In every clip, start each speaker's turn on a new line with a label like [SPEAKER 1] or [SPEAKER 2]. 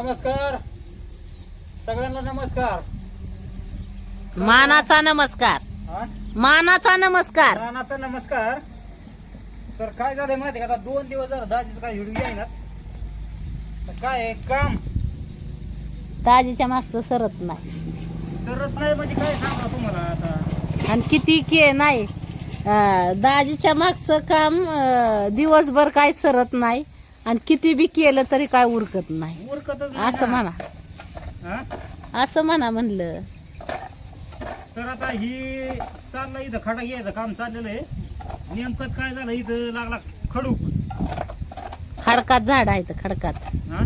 [SPEAKER 1] नमस्कार. सगळ्यांना नमस्कार.
[SPEAKER 2] मानाचा नमस्कार.
[SPEAKER 1] हा?
[SPEAKER 2] मानाचा नमस्कार.
[SPEAKER 1] रानाचा नमस्कार. तर काय झालंय माहिती का? आता दोन दिवस झालं दाजीचं काय व्हिडिओ येईना तर काय आहे, काम.
[SPEAKER 2] दाजीच्या मागचं सरत नाही.
[SPEAKER 1] सरत नाही म्हणजे काय सांगा तुम्हाला आता?
[SPEAKER 2] आणि किती के नाही. अं, दाजीच्या मागचं काम अं, दिवसभर काय सरत नाही. आणि किती बी केलं तरी काय उरकत नाही.
[SPEAKER 1] उरकतच नाही
[SPEAKER 2] असं
[SPEAKER 1] ना.
[SPEAKER 2] म्हणा.
[SPEAKER 1] हा?
[SPEAKER 2] असं म्हणा म्हणलं.
[SPEAKER 1] तर आता ही चाललं इथं खडा घ्यायचं काम चाललेलं आहे. नेमकंच काय झालं इथं? लागला खडूक
[SPEAKER 2] खडकात झाड आहेत खडकात.
[SPEAKER 1] हा?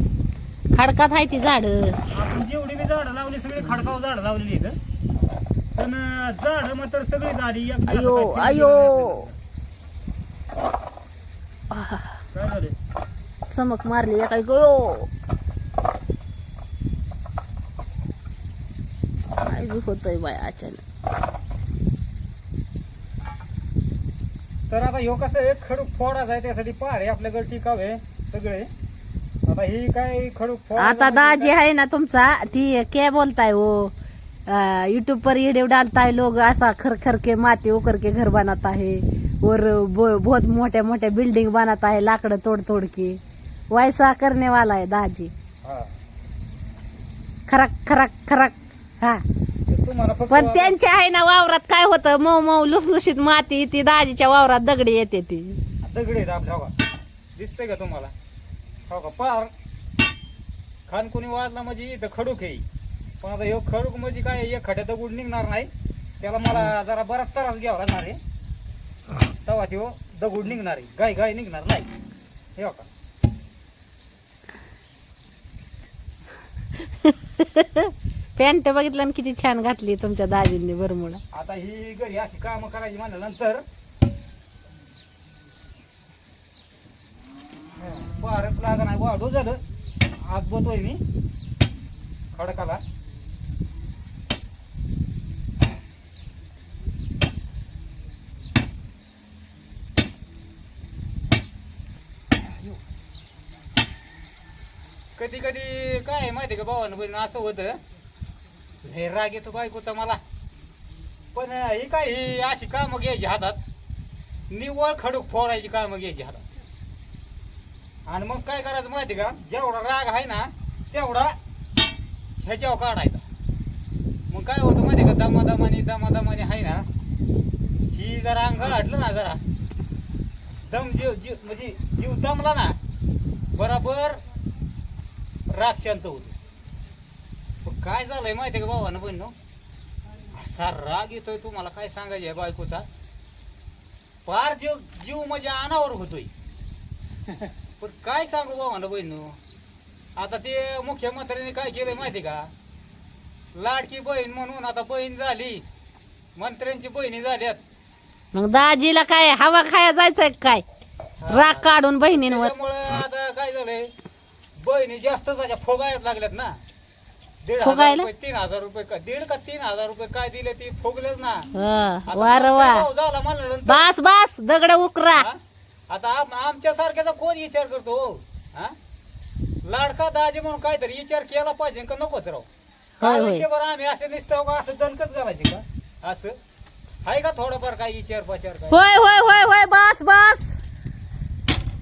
[SPEAKER 2] खडकात आहे ती झाड.
[SPEAKER 1] आपण जेवढी बी झाडं लावली सगळी खडकाव झाडं लावलेली इथं पण झाडं मात्र सगळी एक बी
[SPEAKER 2] अयो.
[SPEAKER 1] काय
[SPEAKER 2] अयो
[SPEAKER 1] काय झालं
[SPEAKER 2] चमक मारली काय गो काय बी होतोय बाय अचानक.
[SPEAKER 1] तर आता ह्यो कसं आहे खडूक फोडायचा आहे त्यासाठी पार आहे आपल्याकडे टिकाव आहे सगळे. आता ही काय खडूक फोडायचं
[SPEAKER 2] आता दाजी आहे ना तुमचा ती क्या बोलताय वो यूट्यूब पर वीडियो डालता है लोग ऐसा खर खर के माती उकर के घर बनाता है और ब- बहुत मोटे मोटे बिल्डिंग बनाता है लाकड़ तोड़ तोड़ के वैसा करने वाला है दाजी.
[SPEAKER 1] हा.
[SPEAKER 2] खरक खरक खरक. हा. पण त्यांच्या आहे ना वावरात काय होतं मऊ मऊ लुसलुशीत माती ती दाजीच्या वावरात दगडी येते ती.
[SPEAKER 1] दगडी आपल्या हो का दिसतंय का तुम्हाला? हो का? पार. खान कोणी वाजला म्हणजे इथं खडूक आहे. पण आता ह्यो खडूक म्हणजे काय एक खड्या दगड निघणार नाही. त्याला मला जरा बराच त्रास घ्यावा लागणार आहे. तेव्हा त्यो दगड निघणार आहे. गाय गाय निघणार नाही. हे हो का?
[SPEAKER 2] पॅन्ट बघितलं ना किती छान घातली तुमच्या दाजींनी बरमुळा
[SPEAKER 1] आता ही घरी अशी काम करायची म्हणल्यानंतर बारच लागणार वाढू झालं. आज बोलतोय मी खडकाला. कधी कधी काय आहे माहिती का भावानं बहिण? असं होतं. लय राग येतो बायकोचा मला. पण ही काय ही अशी कामं घ्यायची हातात. निव्वळ खडूक फोडायची कामं घ्यायची हातात. आणि मग काय करायचं माहिती का? जेवढा राग आहे ना तेवढा ह्याच्यावर काढायचा. मग काय होतं माहिती का? दमादमाने दमादमाने आहे ना ही जरा अंग हटलं ना जरा. दम जीव जीव म्हणजे जीव दमला ना बराबर राग शांत होतो. पण काय झालंय माहिती का भावानं बहिण? असा राग येतोय तुम्हाला काय सांगायचं आहे बायकोचा? फार जीव जीव म्हणजे अनावर होतोय. पण काय सांगू भावानं बहिण? आता ते मुख्यमंत्र्यांनी काय केलंय माहिती का? लाडकी बहीण म्हणून आता बहीण झाली. मंत्र्यांची बहिणी झाल्यात.
[SPEAKER 2] मग दाजीला काय हवा खाया जायचंय काय? राग काढून बहिणींवर.
[SPEAKER 1] त्याच्यामुळं आता काय झालंय? बहिणी जास्त त्याच्या फोगायला लागल्यात ना दीड हजार
[SPEAKER 2] फुगायला?
[SPEAKER 1] रुपये तीन हजार रुपये का दीड का तीन हजार रुपये काय दिले ती फुगलेच ना आता
[SPEAKER 2] वार वा
[SPEAKER 1] भाऊ झाला म्हणल्यानंतर
[SPEAKER 2] बास बास दगड उकरा
[SPEAKER 1] हा? आता आम- आमच्या सारख्याचा कोण विचार करतो हो? हा? लाडका दाजी म्हणून काहीतरी विचार केला पाहिजे का नकोच राव
[SPEAKER 2] होय.
[SPEAKER 1] आयुष्यभर आम्ही असे नुसतं का असं दणकच घालायचे का असं आहे का थोडंफार काही विचार पचार काय
[SPEAKER 2] होय होय होय होय बास बास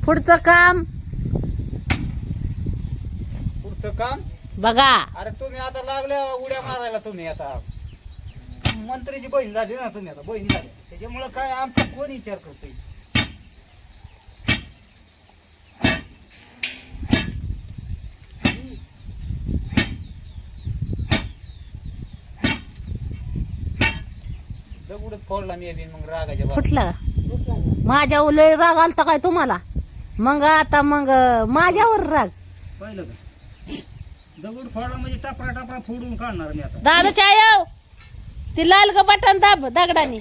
[SPEAKER 2] पुढचं काम
[SPEAKER 1] काम?
[SPEAKER 2] बघा.
[SPEAKER 1] अरे तुम्ही आता लागल्या उड्या मारायला तुम्ही आता. मंत्रीची बहीण झाली ना तुम्ही आता बहीण झाली. त्याच्यामुळे काय आमचा कोण विचार करतोय? दगडच फोडला मी बी मग रागाच्या बाबतीत.
[SPEAKER 2] फुटला. माझ्या लय राग आलता काय तुम्हाला? मग आता मग माझ्यावर राग.
[SPEAKER 1] पाहिलं का? दगड फोडला म्हणजे टापरा टापरा फोडून काढणार मी आता.
[SPEAKER 2] दादा चायव ती लाल ग बटन दाब दगडानी.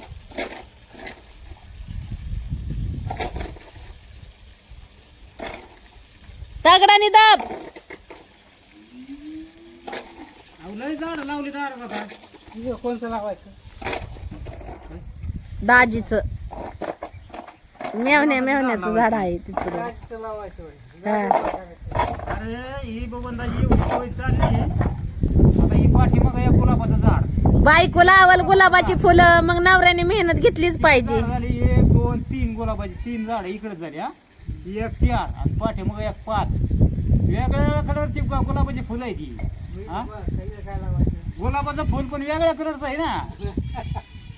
[SPEAKER 2] दगडानी दाब.
[SPEAKER 1] अहो, लय झाड लावली दारात आता. कोणचं लावायचं?
[SPEAKER 2] दाजीच. मेवण्या मेवण्याचं झाड आहे तिकडे
[SPEAKER 1] लावायचं
[SPEAKER 2] हा.
[SPEAKER 1] अरे ही गोवंदाची एवढी सवय चालली. आता ही पाठीमागं या गुलाबाचं झाड.
[SPEAKER 2] बायको लावल गुलाबाची फुलं मग नवऱ्याने मेहनत घेतलीच पाहिजे.
[SPEAKER 1] झाड झाली एक दोन तीन गुलाबाची तीन झाड इकडे झाली हा. एक चार आणि पाठीमागं एक पाच. वेगळ्या कलरची गुलाबाची फुलं आहे ती हा? गुलाबाचं फुल पण वेगळ्या कलरचं आहे ना.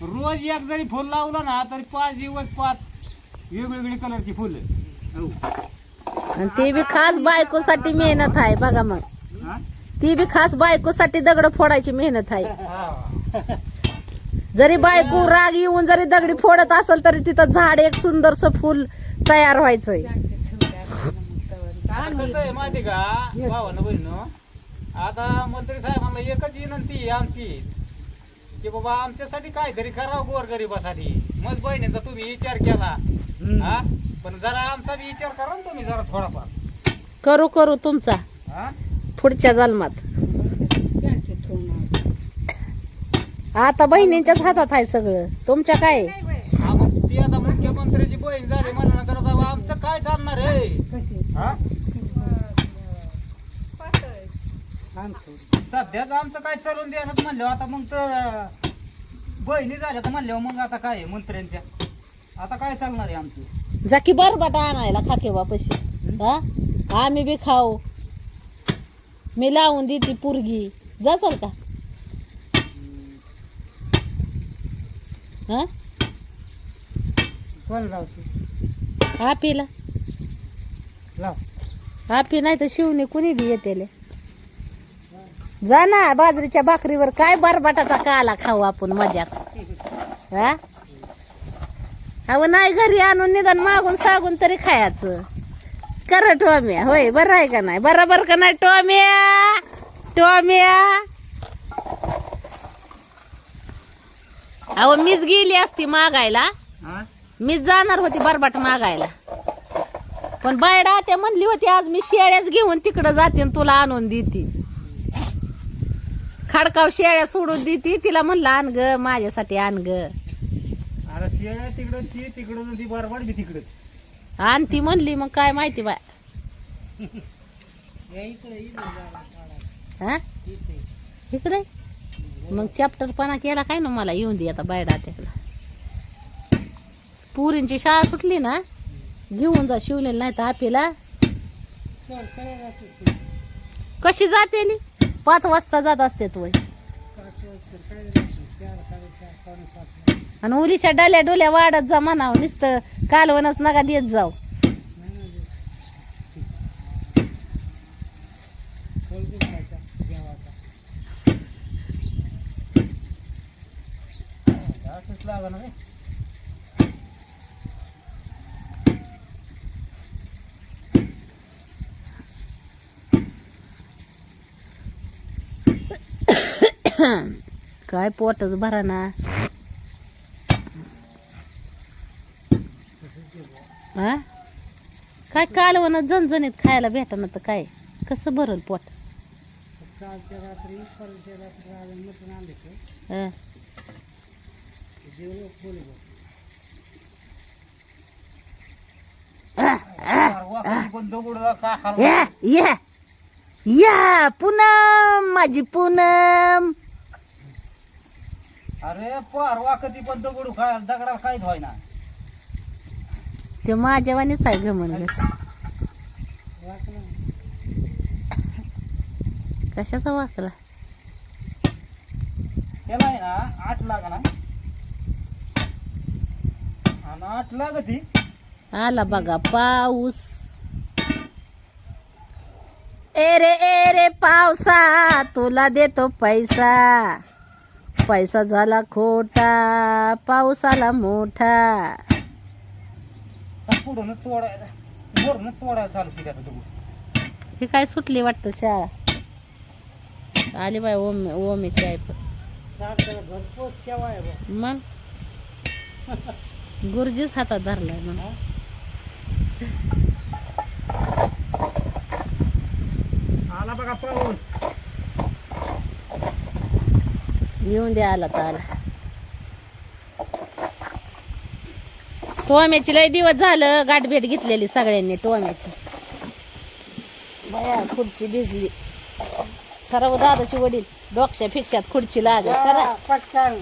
[SPEAKER 1] रोज एक जरी फुल लावलं ना तरी पाच दिवस पाच वेगवेगळी कलरची फुलं. हो.
[SPEAKER 2] आणि ते बी खास बायकोसाठी मेहनत आहे बघा मग? ती बी खास बायकोसाठी दगड फोडायची मेहनत आहे.
[SPEAKER 1] हा.
[SPEAKER 2] जरी बायको राग येऊन जरी दगडी फोडत असेल तरी तिथं झाड एक सुंदरस फुल तयार व्हायचंय.
[SPEAKER 1] आता कसं आहे माहिती का भावानं बहिणं आता मंत्री साहेबांना एकच विनंती आहे आमची की बाबा आमच्यासाठी काहीतरी करावं गोरगरिबासाठी. मग बहिणीचा तुम्ही विचार केला. हा? पण जरा आमचा बी विचार करा ना तुम्ही जरा थोडाफार.
[SPEAKER 2] करू करू तुमचा.
[SPEAKER 1] हा?
[SPEAKER 2] पुढच्या जन्मात. आता बहिणींच्याच हातात आहे सगळं. तुमच्या काय?
[SPEAKER 1] हा, मग ती आता मुख्यमंत्र्याची बहीण झाली आता आमचं काय चालणार आहे? हा? सध्याच आमचं काय चालून द्यायला म्हणलं. आता मग तर बहिणी झाल्या तर म्हणल्यावर मग आता काय आहे मंत्र्यांच्या? आता काय चालणार आहे आमचं?
[SPEAKER 2] जा की बरबाट आणायला खाके बापशी हा? आम्ही बी खाऊ. मी लावून देते पुरगी. जाचाल का? हा?
[SPEAKER 1] कोण
[SPEAKER 2] आपीला
[SPEAKER 1] लाव.
[SPEAKER 2] आपी नाही तर शिवणे कुणी बी येते जा ना बाजरीच्या भाकरीवर काय बरबाटाचा काला खाऊ आपण मजात हा? अहो नाही घरी आणून निदान मागून सागून तरी खायचं. कर टोम्या. होय बरं आहे का नाही? बरोबर का नाही टोम्या? टोम्या? अहो मीच गेली असती मागायला. मीच जाणार होती बरबाट मागायला. पण बायडा त्या म्हणली होती आज मी शेळ्याच घेऊन तिकडं जाते तुला आणून देते. खडकाव शेळ्या सोडून देते. तिला म्हणलं आण ग माझ्यासाठी आण ग.
[SPEAKER 1] तिकडं ती तिकडं ती बरबाड बी तिकडं
[SPEAKER 2] आणि ती म्हणली मग काय माहिती बाय. हा? इकडे? मग चॅप्टरपणा केला काय ना मला? येऊन दे आता बायडा त्याला पुरींची शाळा सुटली ना? घेऊन जा शिवलेली नाही तर आपल्याला कशी जाते नी? पाच वाजता जात असते तू. आणि उलीच्या डाल्या डोल्या वाढत जा म्हणावं. नुसतं कालवणच नका देत जाऊ. काय पोटच भरा ना हा? काय कालवण झणझणीत खायला भेटणार तर काय? कसं भरल पोट? हा.
[SPEAKER 1] वाकडी पण दगड का खाल्ला?
[SPEAKER 2] या या. या पूनम माझी पूनम.
[SPEAKER 1] अरे पार वाकती पण दगड काय दगडा काय व्हायना
[SPEAKER 2] ते माझ्यावानीच आहे ग म्हण कशाचा वाकला?
[SPEAKER 1] त्याला आहे ना आठ लागा ना आणि आठ लागती.
[SPEAKER 2] आला बघा पाऊस. ए रे ए रे पावसा तुला देतो पैसा. पैसा झाला खोटा पाऊस आला मोठा.
[SPEAKER 1] पुढून तोडायला वरून तोडायला चालू केली आता दगड
[SPEAKER 2] हे काय सुटली वाटतं शाळा? आली बाय ओम ओमेची आहे पण.
[SPEAKER 1] भरपूर शेवा आहे बा.
[SPEAKER 2] मग? गुरुजीच हातात धरलाय म्हणा
[SPEAKER 1] आला बघा पाऊस
[SPEAKER 2] येऊन द्या आला तर आला. टोम्याची लय दिवस झालं गाठभेट घेतलेली सगळ्यांनी टोम्याची बाया खुर्ची भिजली. सर्व दादाची वडील डोक्या फिक्स्यात खुर्ची लाग सरा
[SPEAKER 3] पटकन.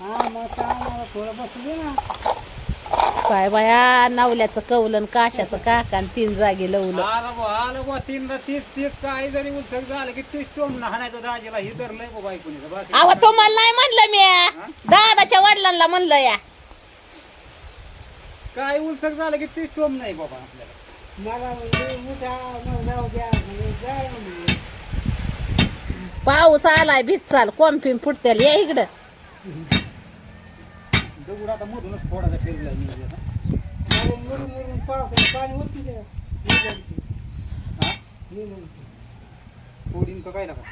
[SPEAKER 3] हा मग काय मला थोडं बसू दे ना.
[SPEAKER 2] काय बाया नवल्याचं कौलन काशाचं काका आणि तीन जागी लवलं.
[SPEAKER 1] ही
[SPEAKER 2] अहो तुम्हाला नाही म्हणलं मी. दादाच्या वडिलांना म्हणलं या.
[SPEAKER 1] काय उलसक झालं की तीच टोम नाही बाबा आपल्याला
[SPEAKER 3] मला म्हणजे मोठा मग जाऊ द्या म्हणजे जाय म्हणजे
[SPEAKER 2] पाऊस आलाय भिज चाल कोंफिन फुटतेल या इकडं
[SPEAKER 1] दगड आता मधूनच मी आता.
[SPEAKER 3] मला मुरून मुरून पावसाचं पाणी होती ते ते.
[SPEAKER 1] हा?
[SPEAKER 3] ते.
[SPEAKER 1] का काय नका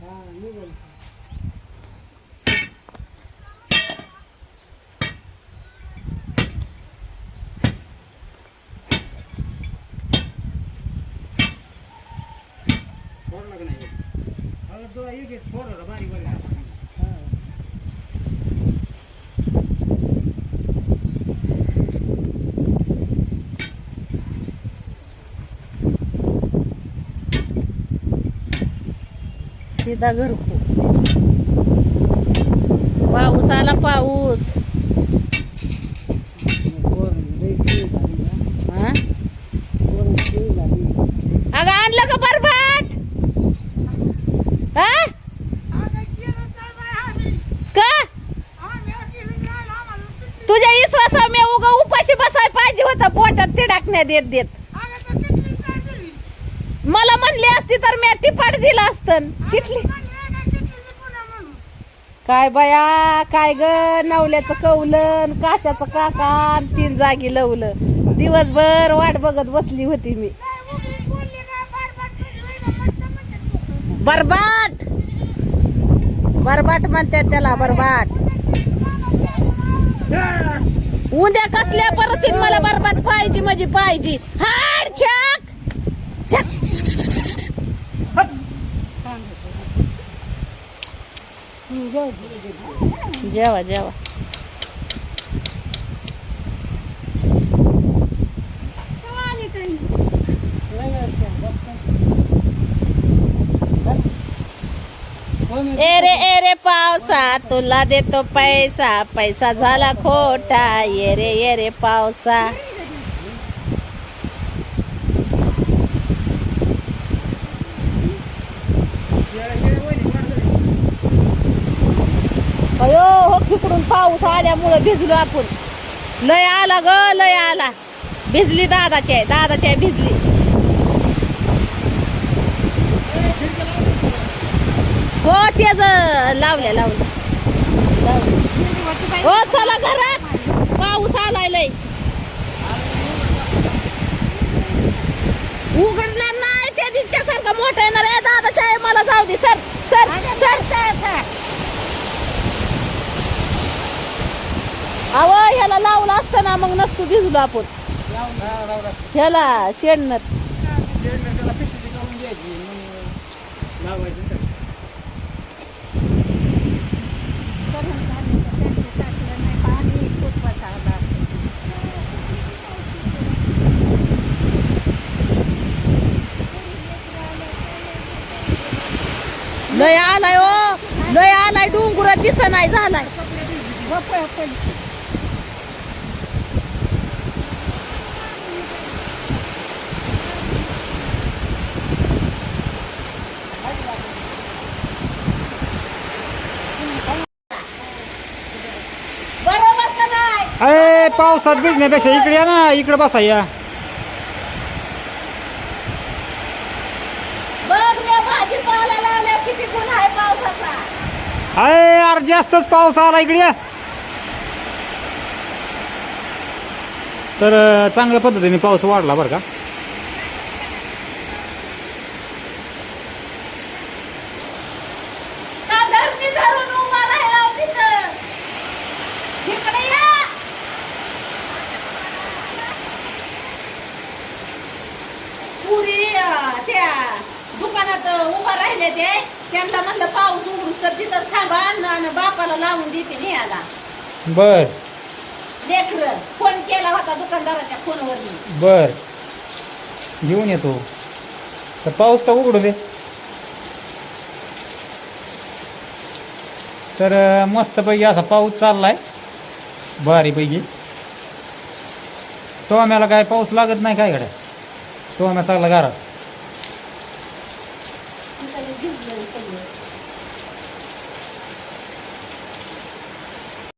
[SPEAKER 3] हा ते.
[SPEAKER 1] फोडला का नाही अरे तुला एक एक फोडलं बारीक बारीक
[SPEAKER 3] हा.
[SPEAKER 2] सीधा घरकू पाऊस आला पाऊस
[SPEAKER 3] पोरं लई शिवी झाली ना.
[SPEAKER 2] हा?
[SPEAKER 3] पोरं शिवी झाली.
[SPEAKER 2] अगं आणलं का बरबाट हा? का तुझ्या विश्वासा मी उगा उपाशी बसाय पाहिजे होता तिडाकण्या देत देत. मला म्हणली असती तर मी तिपाट दिलं असतं. किटली काय बाया काय ग नवल्याचं कौलन काच्याचं काका आणि तीन जागी लवलं. दिवसभर वाट बघत बसली होती मी. बरबाट बरबाट म्हणतात त्याला बरबाट. उद्या कसल्या परिस्थितीत मला बरबाद पाहिजे म्हणजे पाहिजे? हाड छक! छक! जेवा जेवा.
[SPEAKER 3] ए रे
[SPEAKER 2] ए रे पावसा तुला देतो पैसा पैसा झाला खोटा एरे ये रे पावसा. अयो हो तिकडून पाऊस आल्यामुळं भिजलो आपण. लय आला ग लय आला. भिजली दादाची आहे दादाची आहे भिजली. हो तेच लावल्या लावल्या. हो चला घरात. पाऊस आलाय लय. उघडणार नाही त्या दिवच्या सारखं मोठं येणार आहे. दादाच्या आहे मला जाऊ दे. Sir sir sir. अव ह्याला लावलं असतं ना मग नसतो भिजलो आपण. ह्याला
[SPEAKER 1] मग लावायचं.
[SPEAKER 2] लय आलाय ओ लय आलाय डोंगुरात दिस नाही झालाय.
[SPEAKER 1] अरे पावसात भिजण्यापेक्षा इकडे या ना इकडे बसा या
[SPEAKER 2] बघ मी भाजीपाला लावल्या किती गुण आहे पावसाचा
[SPEAKER 1] अरे यार जास्तच पाऊस आला इकडे या. तर चांगल्या पद्धतीने पाऊस वाढला बरं
[SPEAKER 2] का धरणी धरून उभा राहिला हो तिथं इकडे या पुरी अं, त्या दुकानात उभा राहिले ते त्यांना म्हणलं पाऊस उघडून तर तिथं थांबा आणि बापाला लावून देते न्यायला
[SPEAKER 1] बर.
[SPEAKER 2] लेकर फोन केला होता दुकानदाराच्या फोनवर
[SPEAKER 1] बर. घेऊन येतो. तर पाऊस तर उघडू दे. तर अं, मस्तपैकी असा पाऊस चाललाय. भारीपैकी टोम्याला काय पाऊस लागत नाही काय गड्या टोम्या चालला घरात.